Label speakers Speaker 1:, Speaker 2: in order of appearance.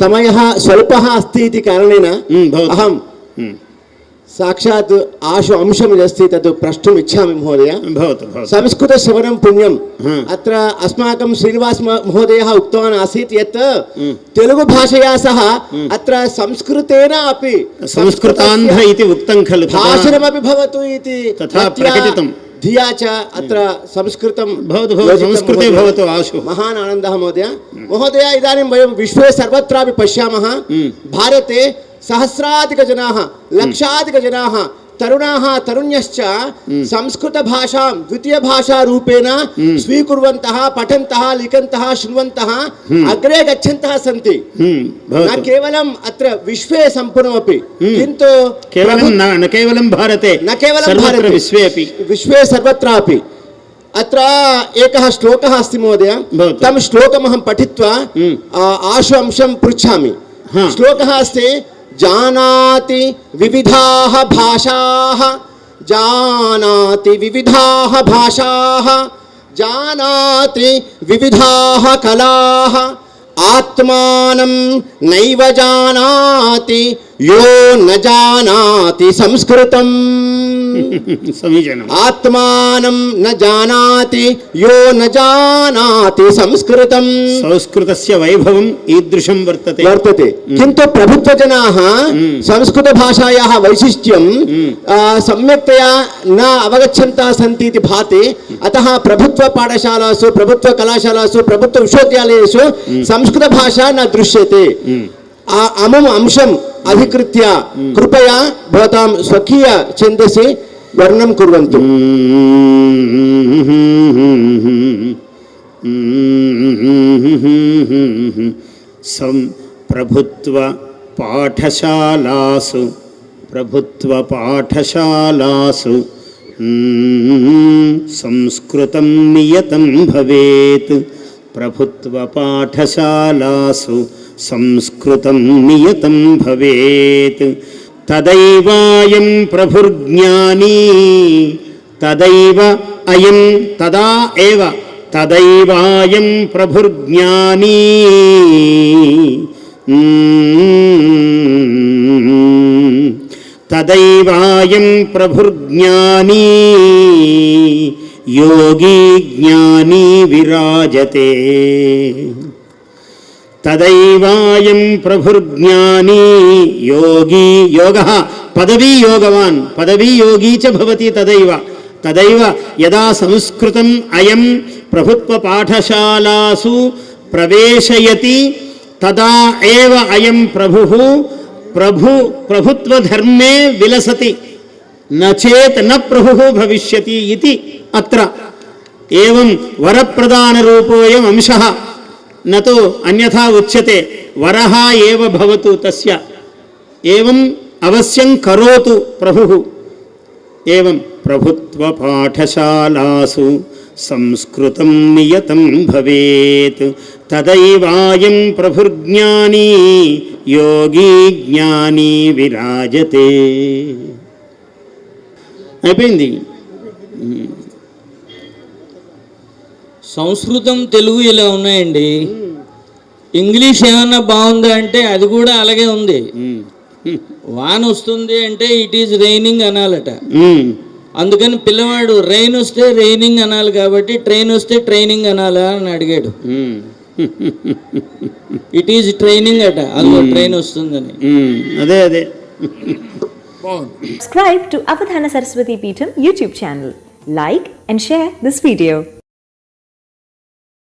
Speaker 1: సమయ స్వల్ప అస్తి ఇది కారణేన అహం సాక్షాత్
Speaker 2: ఆశు అంశం
Speaker 1: అస్తి
Speaker 2: తత్
Speaker 1: ప్రష్టుం ఇచ్చామి మహోదయ. సంస్కృత శ్రవణం పుణ్యం. అత్ర అస్మాకం
Speaker 2: శ్రీనివాస్ మహోదయ
Speaker 1: ఉక్తవాన్ ఆసీత్
Speaker 2: యత్
Speaker 1: తెలుగు భాషయా సహ అత్ర సంస్కృతేన అపి సంస్కృతాంధ్ర ఇది
Speaker 2: ఉక్తం
Speaker 1: ఖలు భాషణమపి భవతు ఇది తథా ప్రకటితం.
Speaker 2: संस्कृतान्ध इति उक्तं खलु तथा
Speaker 1: भाषणमपि भवतु इति
Speaker 2: तथा
Speaker 1: भक्त्या
Speaker 2: प्रकटितं।
Speaker 1: धिया च अत्र संस्कृतं
Speaker 2: भवतु भवतु
Speaker 1: योजितं
Speaker 2: संस्कृते
Speaker 1: महोदय।
Speaker 2: भवतु आशु
Speaker 1: महान् आनन्दः महोदय महोदय इदानीं वयं विश्वे सर्वत्रापि पश्यामः भारते सहस्राधिकजनाः लक्षाधिकजनाः तरुणाः तरुण्यश्च संस्कृतभाषां द्वितीयभाषारूपेण स्वीकुर्वन्तः पठन्तः लिखन्तः शृण्वन्तः अग्रे गच्छन्तः सन्ति
Speaker 2: हम्म,
Speaker 1: न
Speaker 2: भवतु
Speaker 1: केवलम् अत्र विश्वे सम्पूर्णमपि किन्तु
Speaker 2: केवलं न न केवलं भारते
Speaker 1: न केवलं
Speaker 2: सर्वत्र
Speaker 1: भारते
Speaker 2: विश्वे अपि
Speaker 1: विश्वे सर्वत्रापि अत्र एकः श्लोकः अस्ति महोदय
Speaker 2: भवतु।
Speaker 1: तं श्लोकमहं पठित्वा
Speaker 2: हम्म।
Speaker 1: आ, आशु अंशं पृच्छामि
Speaker 2: हा।
Speaker 1: श्लोकः अस्ति जानाति विविधाः भाषाः, जानाति विविधाः भाषाः, जानाति विविधाः कलाः, आत्मानं नैव जानाति, यो न जानाति संस्कृतम्।
Speaker 2: समीचीनम्
Speaker 1: आत्मानं न जानाति यो न जानाति संस्कृतम्
Speaker 2: संस्कृतस्य वैभवम् ईदृशं वर्तते
Speaker 1: वर्तते किन्तु प्रभुत्वजनाः संस्कृतभाषायाः वैशिष्ट्यं आ, सम्यक्तया न अवगच्छन्तः सन्ति इति भाति अतः प्रभुत्वपाठशालासु प्रभुत्वकलाशालासु प्रभुत्वविश्वविद्यालयेषु संस्कृतभाषा न दृश्यते ఆ అమం అంశం అధికృత్య. కృపయా భవతాం స్వకీయ ఛందసి వర్ణం కుర్వంతు.
Speaker 2: సం ప్రభుత్వ పాఠశాలాసు ప్రభుత్వ పాఠశాలాసు సంస్కృతం నియతం భవేత్ ప్రభుత్వ పాఠశాలాసు సంస్కృతం నియతం భవేత్ తదైవాయం ప్రభుర్జ్ఞానీ తదైవ అయం తదా ఏవ తదైవాయం ప్రభుర్జ్ఞానీ తదైవాయం ప్రభుర్జ్ఞానీ యోగీ జ్ఞానీ విరాజతే తదైవాయం ప్రభుర్జ్ఞానీ యోగి యోగ. పదవీ యోగవాన్ పదవీ యోగీ చ భవతి తదైవ. తదైవ యదా సంస్కృతం అయం ప్రభుత్వ పాఠశాలాసు ప్రవేశయతి తదా ఏవ అయం ప్రభు. ప్రభు ప్రభుత్వధర్మే విలసతి నచేత్ న ప్రభు భవిష్యతి ఇది అత్ర. ఏం వరప్రదానరూపోయం అంశ. నతో అన్యథా ఉచ్యతే వరహ ఏవ భవతు తస్య. ఏవం అవశ్యం కరోతు ప్రభుః. ఏవం ప్రభుత్వపాఠశాలాసు సంస్కృతం నియతం భవేత్. తదైవాయం ప్రభుర్జ్ఞానీ యోగీ జ్ఞానీ విరాజతే. అయిపోయింది.
Speaker 3: సంస్కృతం తెలుగు ఇలా ఉన్నాయండి ఇంగ్లీష్ ఏమన్నా బాగుందా అంటే అది కూడా అలాగే ఉంది వాన వస్తుంది అంటే ఇట్ ఈజ్ రైనింగ్ అనాలట. అందుకని పిల్లవాడు రైన్ వస్తే రైనింగ్ అనాలి కాబట్టి ట్రైన్ వస్తే ట్రైనింగ్ అనాలా అని అడిగాడు. ఇట్ ఈజ్ ట్రైనింగ్ అట అదిగో ట్రైన్ వస్తుందని.
Speaker 2: అదే అదే
Speaker 4: Subscribe to Avadhana Saraswati Peetham YouTube channel. Like and share this video.